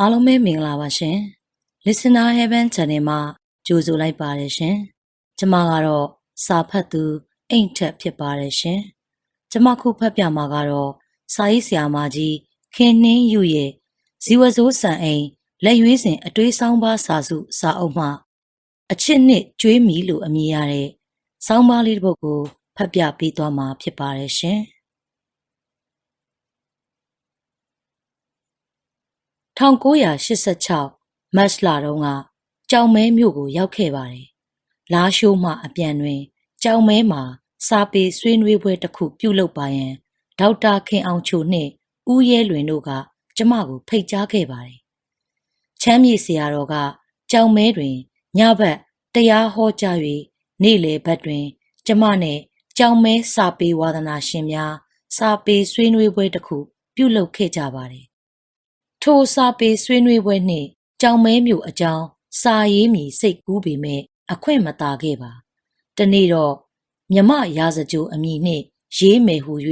အားလုံးပဲမင်္ဂလာပါရှင် Listener Heaven Channel မှာကြိုဆိုလိုက်ပါတယ်ရှင်ကျမကတော့စာဖတ်သူအိမ်ထက်ဖြစ်ပါတယ်ရှင်ကျမခုဖတ်ပြမှာကတော့စာရေးဆရာမကြီးခင်နှင်းယူရဲ့ဇီဝစိုးစံအိမ်လက်ရွေးစဉ်အတွေးဆောင်ပါစာစုစာအုပ်မှအချစ်နှစ်ကျွေးမီလို့အမည်ရတဲ့ဆောင်းပါးလေးတစ်ပုဒ်ကိုဖတ်ပြပေးသွားမှာဖြစ်ပါတယ်ရှင် 1986မတ်လတုန်းကကြောင်မဲမြို့ကိုရောက်ခဲ့ပါတယ်။လာရှိုးမှအပြန်တွင် ကြောင်မဲမှာစာပေဆွေးနွေးပွဲတစ်ခုပြုလုပ်ပါရန်ဒေါက်တာခင်အောင်ချိုနှင့်ဦးရဲလွင်တို့ကကျမကိုဖိတ်ကြားခဲ့ပါတယ်။ချမ်းမြေဆရာတော်ကကြောင်မဲတွင်ညဘက်တရားဟောကြား၍နေ့လယ်ဘက်တွင် ကျမနဲ့ကြောင်မဲစာပေဝါဒနာရှင်များစာပေဆွေးနွေးပွဲတစ်ခုပြုလုပ်ခဲ့ကြပါတယ်။ ထိုစာပေဆွေးနွေးပွဲနှင့်ကြောင်မဲမျိုးအကြောင်းစာရေးမည်စိတ်ကူးပေမဲ့အခွင့်မသာခဲ့ပါ။တနေ့တော့မြမရာဇကြိုအမည်နှင့် ရေးမယ်ဟု၍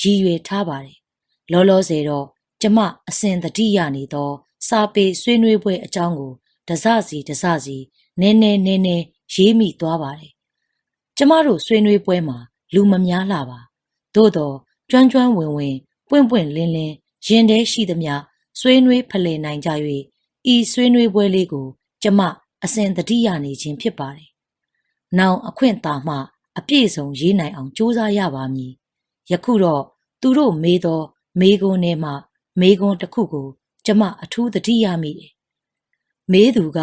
ရည်ရွယ်ထားပါတယ်။လောလောဆယ်တော့ကျမအစဉ်တတိယနေသော စာပေဆွေးနွေးပွဲအကြောင်းကိုတစစီတစစီနည်းနည်းနည်းနည်းရေးမိသွားပါတယ်။ကျမတို့ဆွေးနွေးပွဲမှာ လူမများလှပါ။သို့တော့ကျွမ်းကျွမ်းဝင်ဝင်ပွင့်ပွင့်လင်းလင်းရင်ထဲရှိသမျှ ဆွေးနွေးဖလှယ်နိုင်ကြ၍ဤဆွေးနွေးပွဲလေးကို ကျမအစဉ်တတိယနေခြင်းဖြစ်ပါတယ်။နောင်အခွင့်အာမှ အပြည့်စုံရေးနိုင်အောင်ကြိုးစားရပါမည်။ယခုတော့သူတို့မေးသော မေးခွန်းထဲမှမေးခွန်းတစ်ခုကို ကျမအထူးသတိရမိတယ်။မေးသူက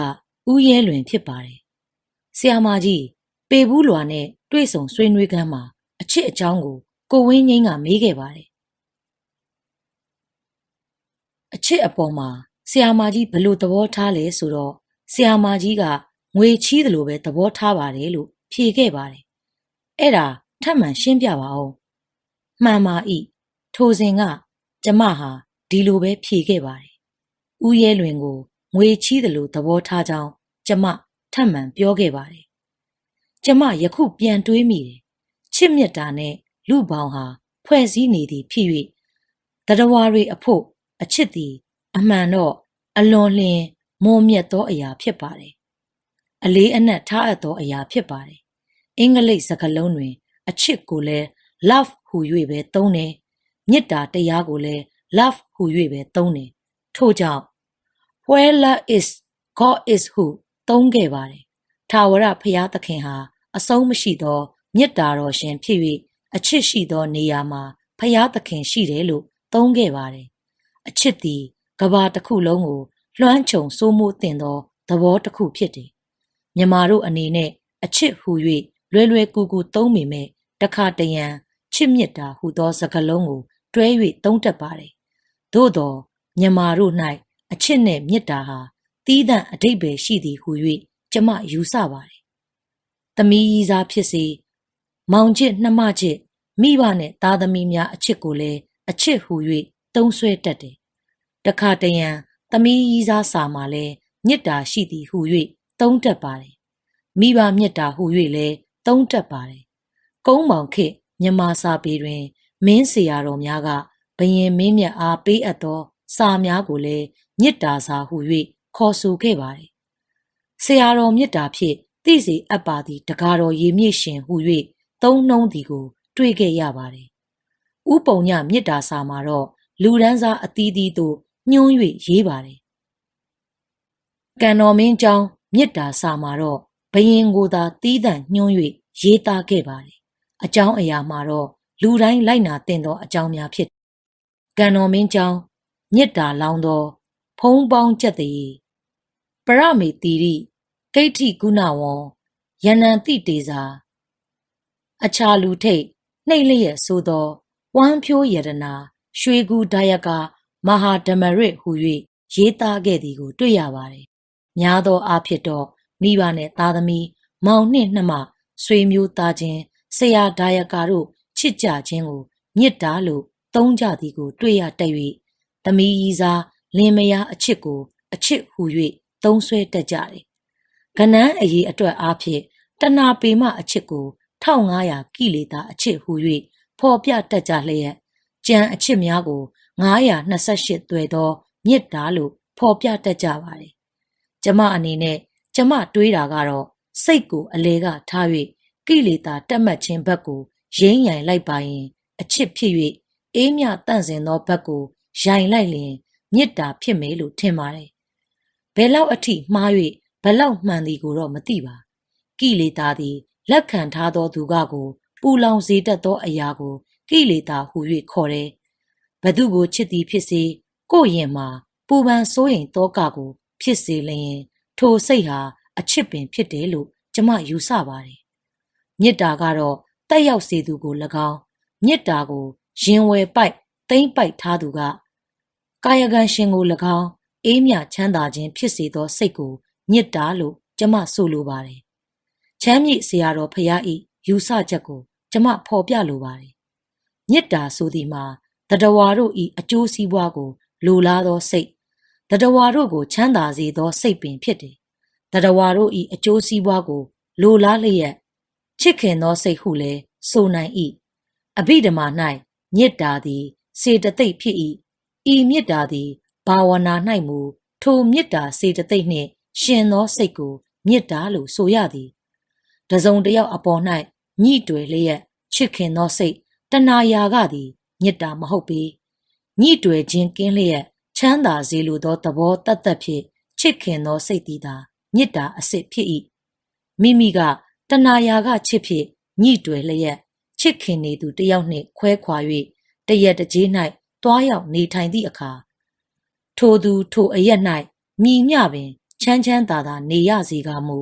ဦးရဲလွင်ဖြစ်ပါတယ်။ဆရာမကြီးပေဘူးလွာနဲ့တွေ့ဆုံဆွေးနွေးခန်းမှာအချစ်အကြောင်းကိုကိုဝင်းငိမ့်ကမေးခဲ့ပါတယ်။ အချစ်အပေါ်မှာဆရာမကြီးဘယ်လိုသဘောထားလဲဆိုတော့ဆရာမကြီးကငွေချီးတယ်လို့ပဲသဘောထားပါတယ်လို့ဖြေခဲ့ပါတယ်။အဲ့ဒါထပ်မံရှင်းပြပါအောင်။မှန်ပါဤထိုစဉ်ကကျမဟာဒီလိုပဲဖြေခဲ့ပါတယ်။ဦးရဲလွင်ကိုငွေချီးတယ်လို့သဘောထားကြောင်းကျမထပ်မံပြောခဲ့ပါတယ်။ကျမယခုပြန်တွေးမိတယ်။ချစ်မြတ်တာနဲ့လူပေါင်းဟာဖွဲ့စည်းနေသည်ဖြစ်၍တရဝါတွေအဖို့ အချစ်သည် အမှန်တော့အလွန်လျင်မွန်မြတ်သောအရာဖြစ်ပါတယ်။အလေးအနက်ထားအပ်သောအရာဖြစ်ပါတယ်။အင်္ဂလိပ်စကားလုံးတွင် အချစ်ကိုလည်း love ဟူ၍ပဲသုံးတယ်။မေတ္တာတရားကိုလည်း love ဟူ၍ပဲသုံးတယ်။ထို့ကြောင့် where love is God is ဟုသုံးခဲ့ပါတယ်။ထာဝရဘုရားသခင်ဟာအဆုံးမရှိသောမေတ္တာတော်ရှင်ဖြစ်၍အချစ်ရှိသောနေရာမှာဘုရားသခင်ရှိတယ်လို့သုံးခဲ့ပါတယ်။ အချစ်သည်ကဘာတစ်ခုလုံးကိုလွှမ်းခြုံစိုးမိုးတင်သောသဘောတစ်ခုဖြစ်တယ်။မြမာတို့အနေနဲ့အချစ်ဟူ၍လွယ်လွယ်ကူကူသုံးမိမဲ့တခါတရံချစ်မြတ်တာဟူသောစကားလုံးကိုတွဲ၍သုံးတတ်ပါတယ်။သို့သောမြမာတို့၌အချစ်နှင့်မြတ်တာဟာတီးသန့်အတိတ်ပဲရှိသည်ဟူ၍ကျမယူဆပါတယ်။သမီးကြီးစားဖြစ်စေမောင်ချစ်နှမချစ်မိဘနဲ့သားသမီးများအချစ်ကိုလည်းအချစ်ဟူ၍ သုံးဆွဲတတ်တယ်။တခါတရံသမီးကြီးစားစာမှာလည်းမြစ်တာရှိသည်ဟု၍သုံးတတ်ပါတယ်။မိဘမြစ်တာဟု၍လည်းသုံးတတ်ပါတယ်။ကုန်းမောင်ခေမြမစာပေတွင် မင်းစရာတော်များကဘယင်မင်းမြတ်အားပေးအပ်သော စာများကိုလည်းမြစ်တာစာဟု၍ခေါ်ဆိုခဲ့ပါတယ်။ဆရာတော်မြစ်တာဖြင့်သိစေအပ်ပါသည်တကားတော်ရေမြင့်ရှင်ဟု၍သုံးနှုံးသည်ကို တွေ့ခဲ့ရပါတယ်။ဥပုံညမြစ်တာစာမှာတော့ လူဒန်းစားအသီးသီးတို့ညှိုး၍ရေးပါတယ်။ကံတော်မင်းကျောင်းမြစ်တာစာမှာတော့ဘယင်ကိုသာတီးတန့်ညှိုး၍ရေးသားခဲ့ပါတယ်။အကြောင်းအရာမှာတော့လူတိုင်းလိုက်နာတင်သောအကြောင်းများဖြစ်ကံတော်မင်းကျောင်းမြစ်တာလောင်းသော ဖုံးပေါင်းချက်သည်ပရမေတီရိကိဋ္ဌိကုဏဝံယန္နံတိတေစာအခြာလူထိတ်နှိမ့်လျက်ဆိုသောဝမ်းဖြိုးယရနာ ရွှေကူဒါယကာမဟာဓမ္မရစ်ဟူ၍ရေးသားခဲ့သည်ကို တွေ့ရပါတယ်။များသောအားဖြင့်တော့မိဘနှင့်သားသမီးမောင်နှင့်နှမဆွေမျိုးသားချင်းဆရာဒါယကာတို့ချစ်ကြခြင်းကိုမြစ်တာလို့သုံးကြသည်ကို တွေ့ရတတ်၍သမီးကြီးစားလင်မယားအချစ်ကို အချစ်ဟူ၍သုံးဆွဲတတ်ကြတယ်။ကနန်းအရေးအတွက်အားဖြင့်တဏပေမအချစ်ကို1500ကိလေသာအချစ်ဟူ၍ဖော်ပြတတ်ကြလျက် ကြံအချစ်များကို928သွဲသောမြစ်တာလို့ဖော်ပြတတ်ကြပါတယ်။ကျမအနေနဲ့ကျမတွေးတာကတော့စိတ်ကိုအလေကထား၍ကိလေသာတက်မှတ်ခြင်းဘက်ကိုရင်းရိုင်လိုက်ပါရင်အချစ်ဖြစ်၍အေးမြတန့်စင်သောဘက်ကိုရိုင်လိုက်လျင်မေတ္တာဖြစ်မယ်လို့ထင်ပါတယ်။ဘယ်လောက်အထိမှား၍ဘယ်လောက်မှန်သည်ကိုတော့မသိပါ။ကိလေသာသည်လက်ခံထားသောသူကကိုပူလောင်စေတတ်သောအရာကို ကိလေသာဟူ၍ခေါ်တယ်။ဘသူကိုချစ်သည်ဖြစ်စေကိုယ့်ရင်မှာပူပန်စိုးရိမ်တောကကို ဖြစ်စေလျင် ထိုစိတ်ဟာအချစ်ပင်ဖြစ်တယ်လို့ကျမယူဆပါတယ်။မေတ္တာကတော့တက်ရောက်စေသူကို၎င်းမေတ္တာကိုရင်ဝယ်ပိုက်သိမ့်ပိုက်ထားသူကကာယကံရှင်ကို၎င်းအေးမြချမ်းသာခြင်းဖြစ်စေသောစိတ်ကိုမေတ္တာလို့ကျမဆိုလိုပါတယ်။ချမ်းမြေ့ဆရာတော်ဖရာဤယူဆချက်ကိုကျမဖော်ပြလိုပါတယ်။ မေတ္တာဆိုသည်မှာတတဝါတို့ဤအကျိုးစီးပွားကို လိုလားသောစိတ်တတဝါတို့ကိုချမ်းသာစေသောစိတ်ပင်ဖြစ်တယ်။တတဝါတို့ဤအကျိုးစီးပွားကို လိုလားလျက်ချစ်ခင်သောစိတ်ဟုလည်းဆိုနိုင်၏အဘိဓမ္မာ၌မေတ္တာသည် စေတသိက်ဖြစ်၏ဤမေတ္တာသည်ဘာဝနာ၌မူထိုမေတ္တာစေတသိက်နှင့် ရှင်သောစိတ်ကိုမေတ္တာလို့ဆိုရသည်တစုံတစ်ယောက်အပေါ်၌ညှိတွယ်လျက်ချစ်ခင်သောစိတ် တဏှာရာကသည်မေတ္တာမဟုတ်ပေညှိတွယ်ခြင်းကင်းလျက်ချမ်းသာစေလိုသောသဘောတတ်တတ်ဖြင့်ချစ်ခင်သောစိတ်သည်သာမေတ္တာအစစ်ဖြစ်၏မိမိကတဏှာရာကချစ်ဖြစ်ညှိတွယ်လျက်ချစ်ခင်နေသူတယောက်နှင့်ခွဲခွာ၍တရက်တကြေး၌တွားရောက်နေထိုင်သည့်အခါထိုသူထိုအရက်၌မြည်မြပင်ချမ်းချမ်းသာသာနေရစေကမူ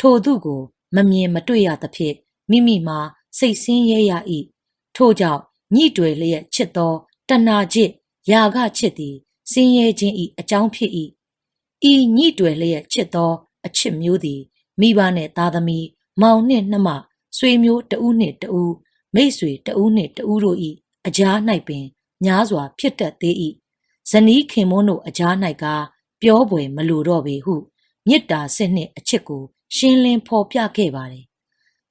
ထိုသူကို မမြင်မတွေ့ရသဖြင့်မိမိမှာစိတ်ဆင်းရဲရ၏ ထို့ကြောင့်ညှိတွယ်လျက်ချစ်သောတဏှာချစ်ယာကချစ်သည်ဆင်းရဲခြင်း၏အကြောင်းဖြစ်၏ဤညှိတွယ်လျက်ချစ်သော အချစ်မျိုးသည်မိဘနှင့်သားသမီးမောင်နှင့်နှမဆွေမျိုးတဦးနှင့်တဦးမိတ်ဆွေတဦးနှင့်တဦးတို့၏အကြား၌ပင်များစွာဖြစ်တတ်သေး၏ဇနီးခင်မွန်းတို့အကြား၌ကပြောပွေမလိုတော့ပေဟုမေတ္တာစစ်နှင့်အချစ်ကို ရှင်းလင်းဖော်ပြခဲ့ပါတယ်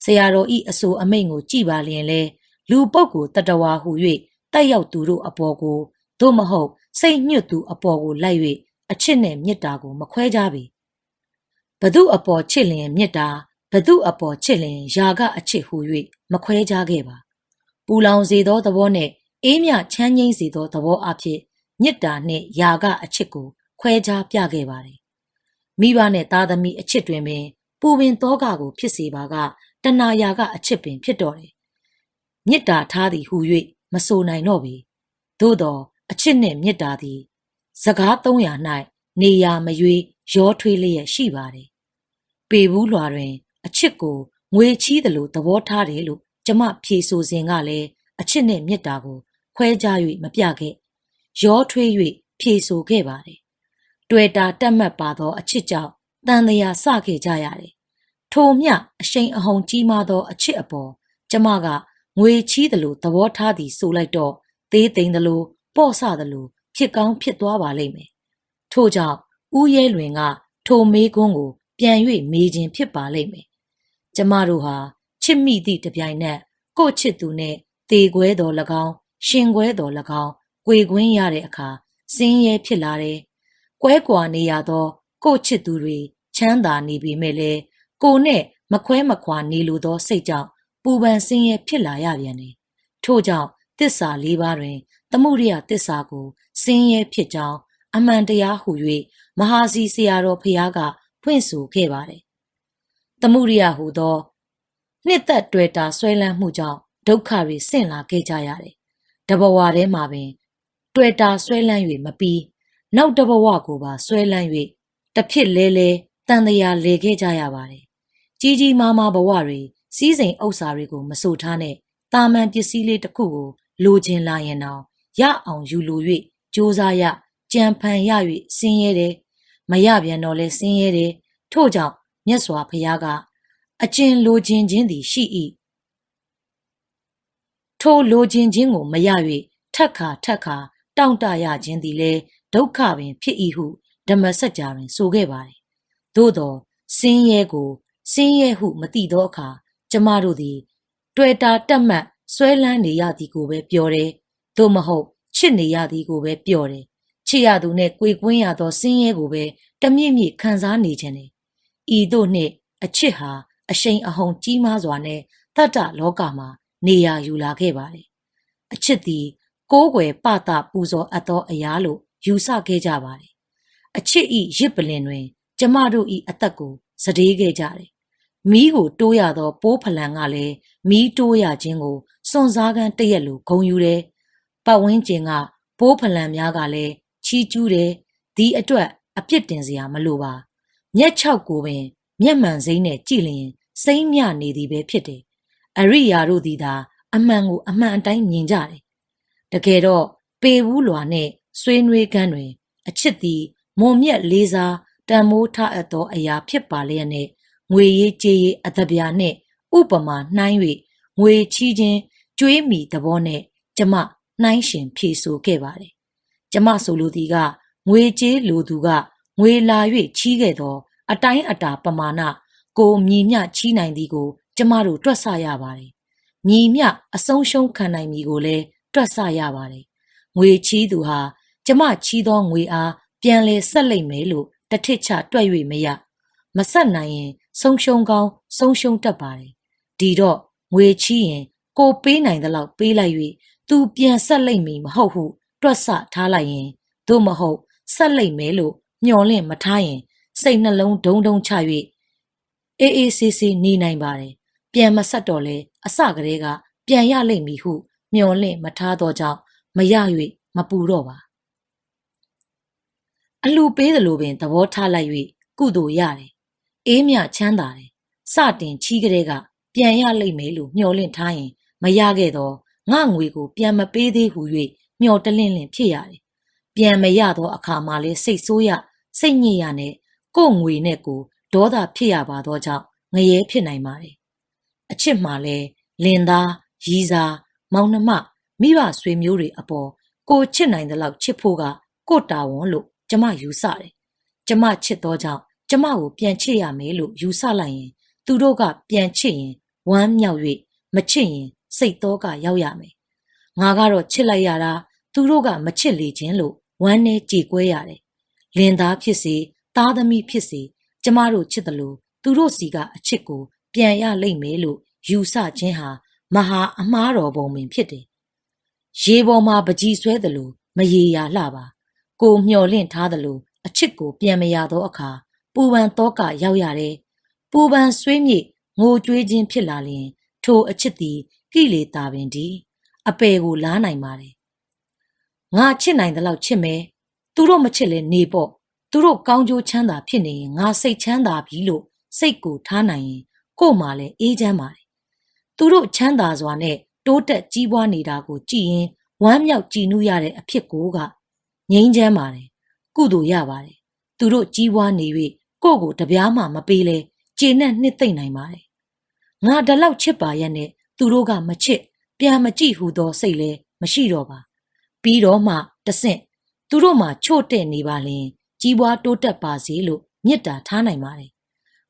ဆရာတော်ဤအဆိုအမိန့်ကိုကြည်ပါလျင်လဲ လူပုဂ္ဂိုလ်တတဝါဟု၍တက်ရောက်သူတို့အပေါ်ကိုသို့မဟုတ်စိတ်ညှွတ်သူအပေါ်ကိုလိုက်၍အချစ်နဲ့မေတ္တာကို မခွဲကြပေဘသူအပေါ်ချစ်လျင်မေတ္တာဘသူအပေါ်ချစ်လျင်ယာကအချစ်ဟု၍မခွဲကြခဲ့ပါပူလောင်စေသောသဘောနှင့်အေးမြချမ်းငိမ့်စေသောသဘောအဖြစ်မေတ္တာနှင့်ယာကအချစ်ကို ခွဲခြားပြခဲ့ပါတယ်မိဘနဲ့သားသမီးအချစ်တွင်ပင်ပူပင်သောကကို ဖြစ်စေပါကတဏှာယာကအချစ်ပင်ဖြစ်တော်တယ် မေတ္တာထားသည်ဟု၍မဆိုနိုင်တော့ပေသို့သောအချစ်နှင့်မေတ္တာသည်စကား300၌နေရာမရွေးရောထွေးလျက်ရှိပါတယ်ပေဘူးလွာတွင် အချစ်ကိုငွေချီးသလိုသဘောထားတယ်လို့ကျမဖြေဆိုစဉ်ကလည်းအချစ်နဲ့မေတ္တာကိုခွဲခြား၍မပြခဲ့ရောထွေး၍ဖြေဆိုခဲ့ပါတယ်တွေ့တာတက်မှတ်ပါသော အချစ်ကြောင့်တန်တရာစခဲ့ကြရတယ်ထိုမျှအရှိန်အဟုန်ကြီးမားသော အချစ်အပေါ်ကျမက ငွေချီးသလိုသဘောထားသည်ဆိုလိုက်တော့သေးသိမ်သလိုပေါ့ဆသလိုဖြစ်ကောင်းဖြစ်သွားပါလိမ့်မယ်ထို့ကြောင့်ဦးရဲလွင်ကထိုမေးခွန်းကို ပြန်၍မေးခြင်းဖြစ်ပါလိမ့်မယ်ကျမတို့ဟာချစ်မိသည့်တပြိုင်နက်ကို့ချစ်သူနဲ့တေခွဲတော်၎င်းရှင်ခွဲတော်၎င်းကိုယ်ခွင်းရတဲ့အခါစင်းရဲဖြစ်လာတယ်။ကွဲကွာနေရသော ကို့ချစ်သူတွေချမ်းသာနေပေမဲ့လည်းကိုနဲ့မခွဲမခွာနေလိုသောစိတ်ကြောင့် ပူပန်စင်းရဲဖြစ်လာရပြန်တယ်။ထို့ကြောင့်တစ္ဆာလေးပါးတွင် သမှုရိယတစ္ဆာကိုစင်းရဲဖြစ်ကြောင်းအမှန်တရားဟု၍မဟာစီဆရာတော်ဖျားကဖွင့်ဆိုခဲ့ပါတယ်။သမှုရိယဟူသောနှစ်သက်တွေ့တာဆွဲလန်းမှုကြောင့်ဒုက္ခတွေဆင့်လာခဲ့ကြရတယ်။တဘဝထဲမှာပင် တွေ့တာဆွဲလန်း၍မပြီးနောက်တဘဝကိုပါဆွဲလန်း၍တဖြစ်လဲလဲတန်တရာလေခဲ့ကြရပါတယ်။ကြီးကြီးမားမားဘဝတွေ စီးစိမ်ဥစ္စာတွေကိုမဆိုထားနဲ့တာမန်ပစ္စည်းလေးတစ်ခုကိုလိုချင်လာရင်တော့ရအောင်ယူလို၍စူးစားရကြံဖန်ရ၍ဆင်းရဲတယ်။မရပြန်တော့လဲဆင်းရဲတယ်။ထို့ကြောင့်မြတ်စွာဘုရားကအကျဉ်လိုခြင်းခြင်းသည်ရှိ၏ထိုလိုခြင်းခြင်းကိုမရ၍ထက်ခါထက်ခါတောင့်တရခြင်းသည်လည်းဒုက္ခပင်ဖြစ်၏ဟုဓမ္မစကြာတွင်ဆိုခဲ့ပါတယ်သို့သောဆင်းရဲကိုဆင်းရဲဟုမသိသောအခါ ကျမတို့သည် တွေ့တာတက်မှတ်ဆွဲလန်းနေရသည်ကိုပဲပြောတယ်သို့မဟုတ်ချစ်နေရသည်ကိုပဲပြောတယ်ချချစ်ရသူနဲ့ကြွေကွင်းရသောဆင်းရဲကိုပဲတမြင့်မြင့်ခံစားနေခြင်းတယ်ဤတို့နှင့်အချစ်ဟာအရှိန်အဟုန်ကြီးမားစွာနဲ့တတ္တလောကမှာနေရာယူလာခဲ့ပါတယ်အချစ်သည်ကိုးကွယ်ပတာပူဇော်အပ်သောအရာလို့ယူဆခဲ့ကြပါတယ်အချစ်ဤရစ်ပလင်တွင် ကျမတို့ဤအသက်ကိုစတေးခဲ့ကြတယ် မီးကိုတိုးရသောပိုးဖလံကလည်းမီးတိုးရခြင်းကိုစွန့်စားကန်းတရက်လိုဂုံယူတယ်ပတ်ဝန်းကျင်ကပိုးဖလံများကလည်းချီးကျူးတယ်ဒီအတွက်အပြစ်တင်စရာမလိုပါမျက်ခြောက်ကိုပင်မျက်မှန်စိမ့်နဲ့ကြည်လျင်စိမ့်မြနေသည်ပဲဖြစ်တယ်အရိယာတို့သည်သာအမှန်ကိုအမှန်အတိုင်းမြင်ကြတယ်တကယ်တော့ပေဘူးလွာနဲ့ဆွေးနွေးကန်းတွင် အချစ်သည်မွန်မြတ်လေးစားတန်မိုးထအပ်သောအရာဖြစ်ပါလျက်နဲ့ ငွေရေးကြေးရေးအသဗျာနှင့်ဥပမာနှိုင်း၍ငွေချီးခြင်းကျွေးမိသဘောနဲ့ကျမနှိုင်းရှင်ဖြေဆိုခဲ့ပါတယ်။ကျမဆိုလိုသည်ကငွေကြေးလိုသူကငွေလာ၍ချီးခဲ့သော အတိုင်းအတာပမာဏကိုမြည်မြချီးနိုင်သည်ကို ကျမတို့တွက်ဆရပါတယ်။မြည်မြအဆုံးရှုံးခံနိုင်မည်ကိုလည်းတွက်ဆရပါတယ်။ငွေချီးသူဟာကျမချီးသောငွေအားပြန်လဲဆက်လိုက်မယ်လို့တထစ်ချတွက်၍မရမဆက်နိုင်ရင် ဆုံးရှုံးကောင်းဆုံးရှုံးတတ်ပါတယ်ဒီတော့ငွေချီးရင်ကိုပေးနိုင်သလောက်ပေးလိုက်၍သူပြန်ဆက်လိုက်မည်မဟုတ်ဟုတွက်ဆထားလိုက်ရင်သို့မဟုတ်ဆက်လိုက်မယ်လို့မျှော်လင့်မထားရင် စိတ်နှလုံးဒုံဒုံချ၍အေးအေးဆေးဆေးနေနိုင်ပါတယ်ပြန်မဆက်တော့လဲအစကတည်းကပြန်ရလိမ့်မည်ဟုမျှော်လင့်မထားသောကြောင့်မရ၍မပူတော့ပါအလှပေးသလိုပင်သဘောထားလိုက်၍ကုသိုလ်ရတယ်။ အေးမြချမ်းသာတယ်။စတင်ချီးကလေးကပြန်ရလိမ့်မယ်လို့မျှော်လင့်ထားရင် မရခဲ့တော့ငါငွေကိုပြန်မပေးသေးဟု၍မျှော်တလင့်လင့်ဖြစ်ရတယ်။ပြန်မရသောအခါမှလည်းစိတ်ဆိုးရစိတ်ညစ်ရနဲ့ကို့ငွေနဲ့ကိုဒေါသဖြစ်ရပါသောကြောင့်ငရဲဖြစ်နိုင်ပါတယ်။အချစ်မှလည်းလင်သားရီးစားမောင်နှမမိဘဆွေမျိုးတွေအပေါ်ကိုချစ်နိုင်တဲ့လောက်ချစ်ဖို့ကကိုတာဝန်လို့ကျမယူဆတယ်။ကျမချစ်သောကြောင့် ကျမကိုပြန်ချစ်ရမယ်လို့ယူဆလိုက်ရင် သူတို့ကပြန်ချစ်ရင်ဝမ်းမြောက်၍မချစ်ရင်စိတ်တော့ကရောက်ရမယ်။ငါကတော့ချစ်လိုက်ရတာသူတို့ကမချစ်လေခြင်းလို့ဝမ်းနဲ့ကြေကွဲရတယ်။လင်သားဖြစ်စေသားသမီးဖြစ်စေကျမတို့ချစ်တယ်လို့သူတို့စီကအချစ်ကို ပြန်ရလိမ့်မယ်လို့ယူဆခြင်းဟာမဟာအမားတော်ပုံပင်ဖြစ်တယ်။ရေပေါ်မှာပကြီးဆွဲတယ်လို့မရေရာလှပါကိုမျော်လင့်ထားသလိုအချစ်ကိုပြန်မရသောအခါ ပူပန်တော့ကရောက်ရတယ်။ပူပန်ဆွေးမြေ့ငိုကြွေးခြင်းဖြစ်လာလျင် ထိုအချစ်သည်ကိလေသာပင်ဒီအပေကိုလားနိုင်ပါတယ်။ငါချစ်နိုင်သလောက်ချစ်မယ်။သူတို့မချစ်လဲနေပေါ့။သူတို့ကောင်းကျိုးချမ်းသာဖြစ်နေရင်ငါစိတ်ချမ်းသာပြီလို့စိတ်ကိုထားနိုင်ရင်ကို့မှာလည်းအေးချမ်းပါတယ်။သူတို့ချမ်းသာစွာနဲ့တိုးတက်ကြီးပွားနေတာကိုကြည်ရင်ဝမ်းမြောက်ကြည်နူးရတဲ့အဖြစ်ကိုကငြိမ်းချမ်းပါတယ်ကုသိုလ်ရပါတယ်သူတို့ကြီးပွားနေ၍ ကိုယ့်ကိုတပြားမှမပေးလဲကျေနပ်နှစ်သိမ့်နိုင်ပါတယ်ငါဒီလောက်ချစ်ပါရဲ့နဲ့သူတို့ကမချစ်ပြန်မကြည့်ဟုသောစိတ်လဲမရှိတော့ပါပြီးတော့မှတဆင့်သူတို့မှချို့တဲ့နေပါလင်ကြီးပွားတိုးတက်ပါစေလို့မေတ္တာထားနိုင်ပါတယ်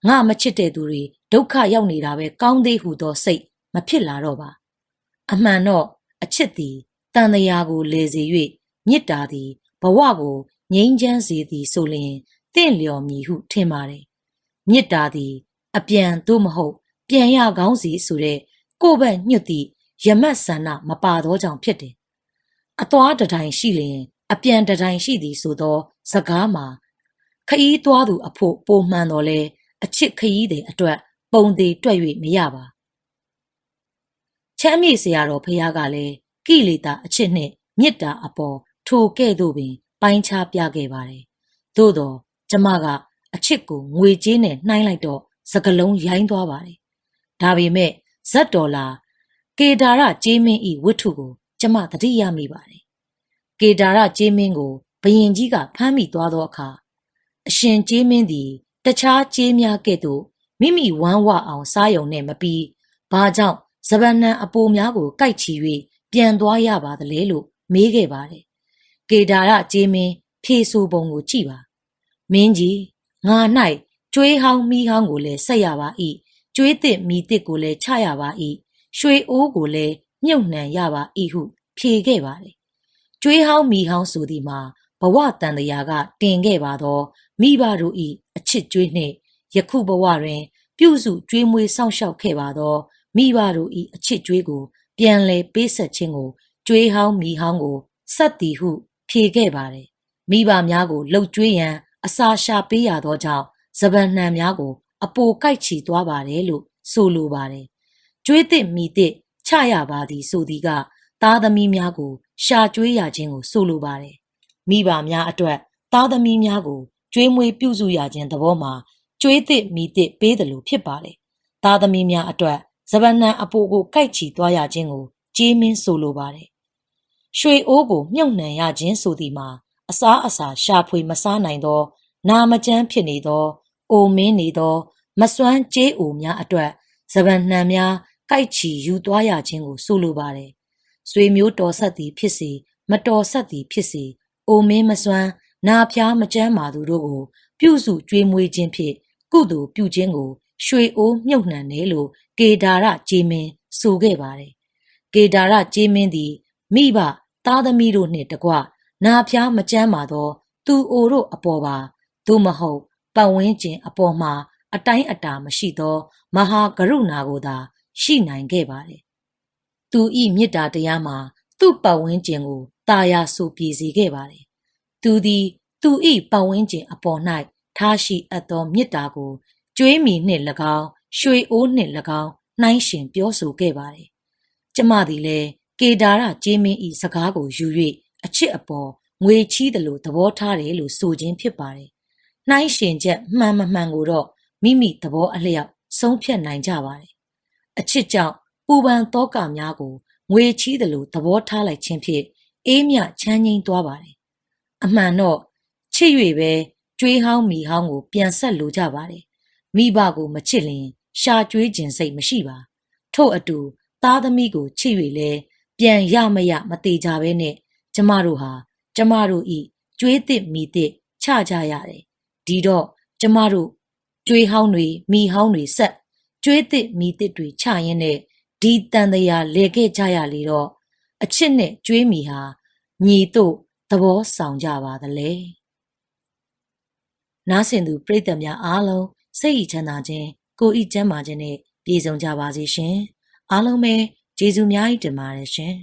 ငါမချစ်တဲ့သူတွေဒုက္ခရောက်နေတာပဲကောင်းသေးဟုသောစိတ်မဖြစ်လာတော့ပါအမှန်တော့အချစ်သည်တန်တရားကိုလေစေ၍မေတ္တာသည်ဘဝကိုငြိမ်းချမ်းစေသည်ဆိုလျင် တင့်လျော်မည်ဟုထင်ပါတယ်။မေတ္တာသည် အပြန်သို့မဟုတ် ပြန်ရကောင်းစီဆိုတဲ့ကိုယ့်ဘက်ညွတ်သည့်ယမတ်ဆန္ဒမပါသောကြောင့်ဖြစ်တယ်။အသွားတတိုင်ရှိလျင် အပြန်တတိုင်ရှိသည်ဆိုသောစကားမှာခရီးသွားသူအဖို့ပုံမှန်တော်လဲအချစ်ခရီးတဲ့အတွက်ပုံသေးတွက်၍မရပါ။ချမ်းမြေ့စရာတော်ဖះကလည်းကိလေသာအချစ်နှင့်မေတ္တာအပေါ်ထိုကဲ့သို့ပင် ပိုင်းခြားပြခဲ့ပါတယ်။သို့တော့ ကျမကအချစ်ကိုငွေကြေးနဲ့နှိုင်းလိုက်တော့စကလုံးရိုင်းသွားပါတယ်။ဒါပေမဲ့ဇက်ဒေါ်လာကေဒါရကျေးမင်းဤဝတ္ထုကို ကျမသတိရမိပါတယ်။ကေဒါရကျေးမင်းကိုဘယင်ကြီးကဖမ်းမိသွားသောအခါအရှင်ကျေးမင်းသည်တခြားကျေးများကဲ့သို့မိမိဝမ်းဝအောင်စားယုံနဲ့မပြီးဘာကြောင့်ဇဗန်နံအပိုများကိုကြိုက်ချီ၍ပြန်သွားရပါသလဲလို့မေးခဲ့ပါတယ်ကေဒါရကျေးမင်းဖြေဆိုပုံကိုကြည့်ပါ မင်းကြီးငါ၌ကျွေးဟောင်းမိဟောင်းကိုလည်းဆက်ရပါ၏ကျွေးတစ်မိတစ်ကိုလည်းချရပါ၏ရွှေအိုးကိုလည်းမြုပ်နှံရပါ၏ဟုဖြေခဲ့ပါတယ်ကျွေးဟောင်းမိဟောင်းဆိုသည်မှာဘဘဝတန်တရားကတင်ခဲ့ပါသောမိဘတို့၏အချစ်ကြွေးနှင့်ယခုဘဝတွင် ပြုစုကြွေးမွေးစောင့်ရှောက်ခဲ့ပါသောမိဘတို့၏အချစ်ကြွေးကို ပြန်လည်ပေးဆက်ခြင်းကိုကြွေးဟောင်းမိဟောင်းကိုဆက်တည်ဟု ဖြေခဲ့ပါတယ်မိဘများကိုလှုပ်ကြွေးရန် အစာရှာပေးရသောကြောင့်ဇပန်နှံများကို အပိုကိုက်ချီသွားပါတယ်လို့ဆိုလိုပါတယ်ကျွေးသည့်မိသည့်ချရပါသည်ဆိုသည်ကသားသမီးများကို ရှာကျွေးရခြင်းကိုဆိုလိုပါတယ်မိဘများအတွက်သားသမီးများကိုကျွေးမွေးပြုစုရခြင်းသဘောမှာကျွေးသည့်မိသည့်ပေးတယ်လို့ဖြစ်ပါတယ်သားသမီးများအတွက်ဇပန်နှံအပိုကိုကိုက်ချီသွားရခြင်းကိုကြေးမင်းဆိုလိုပါတယ်ရွှေအိုးကိုမြုပ်နှံရခြင်းဆိုသည်မှာ အစားအစာရှာဖွေမစားနိုင်သော နာမကျန်းဖြစ်နေသောအိုမင်းနေသော မစွမ်းကြေးအိုများအတွက်ဇပန်နှံများကိုက်ချီယူသွားရခြင်းကိုဆိုလိုပါတယ်။ဆွေမျိုးတော်ဆက်သည်ဖြစ်စေမတော်ဆက်သည်ဖြစ်စေအိုမင်းမစွမ်းနာဖျားမကျန်းမာသူတို့ကို ပြုစုကြွေးမွေးခြင်းဖြင့်ကုသိုလ်ပြုခြင်းကို ရွှေအိုးမြုပ်နှံတယ်လို့ကေဒါရဂျေမင်းဆိုခဲ့ပါတယ်။ကေဒါရဂျေမင်းသည်မိဘသားသမီးတို့နှင့်တကွ နာဖျားမကျန်းမာသော သူအိုတို့အပေါ်ပါသို့မဟုတ်ပတ်ဝန်းကျင်အပေါ်မှာ အတိုင်းအတာမရှိသော မဟာကရုဏာကိုသာ ရှိနိုင်ခဲ့ပါတယ်။သူဤမေတ္တာတရားမှာ သူ့ပတ်ဝန်းကျင်ကိုတာယာဆူပြေစေခဲ့ပါတယ်။သူသည် သူဤပတ်ဝန်းကျင်အပေါ်၌ထားရှိအပ်သောမေတ္တာကိုကျွေးမီနှင့်၎င်းရွှေအိုးနှင့်၎င်းနှိုင်းရှင်ပြောဆိုခဲ့ပါတယ်။ကျမသည်လည်းကေဒါရဂျေမင်းဤစကားကိုယူ၍ အချစ်အပေါ်ငွေချီးတယ်လို့သဘောထားတယ်လို့ဆိုခြင်းဖြစ်ပါတယ်။နှိုင်းရှင်ချက်မှန်မမှန်ကိုတော့မိမိသဘောအလျောက်ဆုံးဖြတ်နိုင်ကြပါတယ်။အချစ်ကြောင့်ပူပန်သောကများကိုငွေချီးတယ်လို့သဘောထားလိုက်ခြင်းဖြင့်အေးမြချမ်းငိမ့်သွားပါတယ်။အမှန်တော့ချစ်၍ပဲကြွေးဟောင်းမိဟောင်းကိုပြန်ဆက်လိုကြပါတယ်။မိဘကိုမချစ်လျင်ရှာကြွေးခြင်းစိတ်မရှိပါ။ထို့အတူသားသမီးကိုချစ်၍လဲပြန်ရမရမသေးကြဘဲနဲ့ ကျမတို့ဟာ ကျမတို့ဤကျွေးသစ်မိသစ်ချကြရတယ်ဒီတော့ကျမတို့ကျွေးဟောင်းတွေမိဟောင်းတွေဆက်ကျွေးသစ်မိသစ်တွေချရင်းနဲ့ဒီတန်တရာလဲခဲ့ကြရလေတော့အချစ်နဲ့ကျွေးမိဟာညီတို့သဘောဆောင်ကြပါသလဲနားဆင်သူပရိသတ်များအားလုံးစိတ်ဤချမ်းသာခြင်းကိုယ်ဤကျမ်းမာခြင်းနဲ့ပြည့်စုံကြပါစေရှင်အားလုံးပဲကျေးဇူးများကြီးတင်ပါတယ်ရှင်